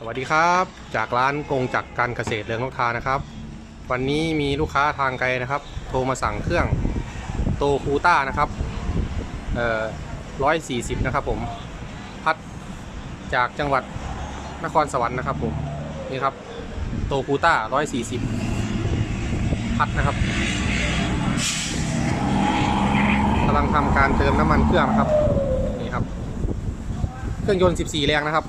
สวัสดีครับ จากร้านกงจักรการเกษตรเรืองนกทานะครับ วันนี้มีลูกค้าทางไกลนะครับ โทรมาสั่งเครื่องโตคูต้านะครับเอ่อร้อยสี่สิบนะครับผมพัดจากจังหวัดนครสวรรค์นะครับผมนี่ครับโตคูต้าร้อยสี่สิบพัดนะครับกำลังทำการเติมน้ำมันเครื่องนะครับนี่ครับ เครื่องยนต์ 14 แรงนะครับ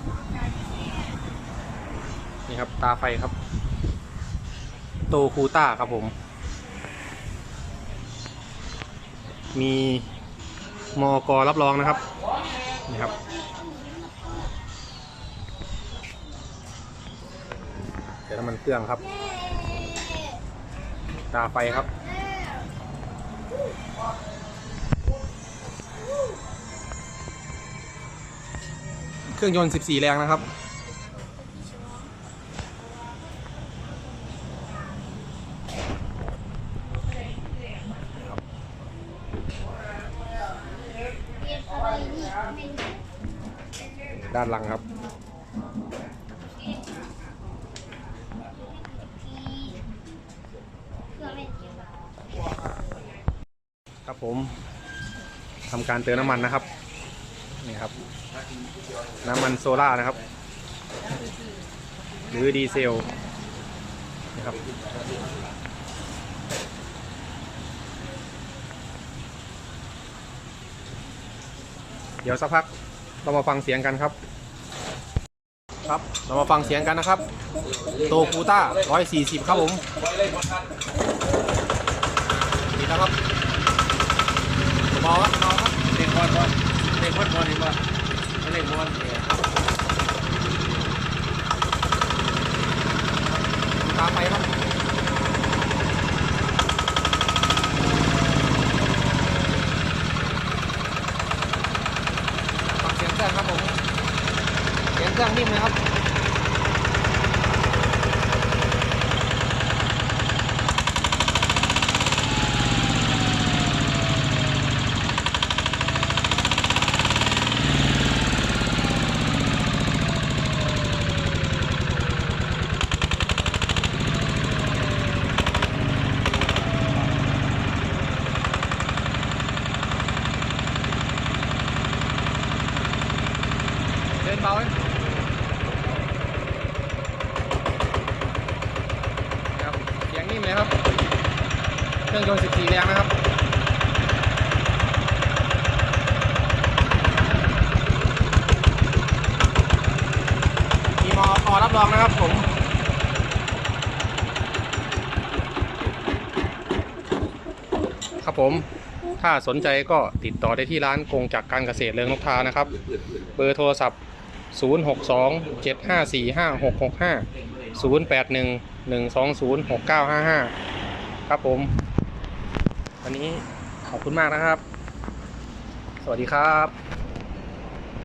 นี่ครับ ตาไฟครับ โตคูต้าครับผม มีมอกรับรองนะครับ นี่ครับ เดี๋ยวน้ำมันเครื่องครับ ตาไฟครับเครื่องยนต์ 14 แรงนะครับ ด้านหลังครับ ครับผมทำการเติมน้ำมันนะครับ นี่ครับ น้ำมันโซล่านะครับ หรือดีเซลนะครับเดี๋ยวสักพัก เรามาฟังเสียงกันครับ ครับ เรามาฟังเสียงกันนะครับ โตคูต้า 140 ครับผมนี่นะครับเบาครับเบาครับเล่นบอลบอลเล่นบอลบอลเห็นบอลเล่นบอลเนี่ย ตามไปครับ ฟัง เครื่องครับผมเสียงเครื่องนิ่มเลยครับ ดินเบาไหมครับเสียงนิ่มเลยครับ เครื่องยนต์14แรงนะครับมีมอพอรับรองนะครับผมครับผมถ้าสนใจก็ติดต่อได้ที่ร้านกงจากรการเกษตรเรืองนกทานะครับ เบอร์โทรศัพท์ 062 754 5665 081 120 6955 ครับผม วันนี้ขอบคุณมากนะครับ สวัสดีครับ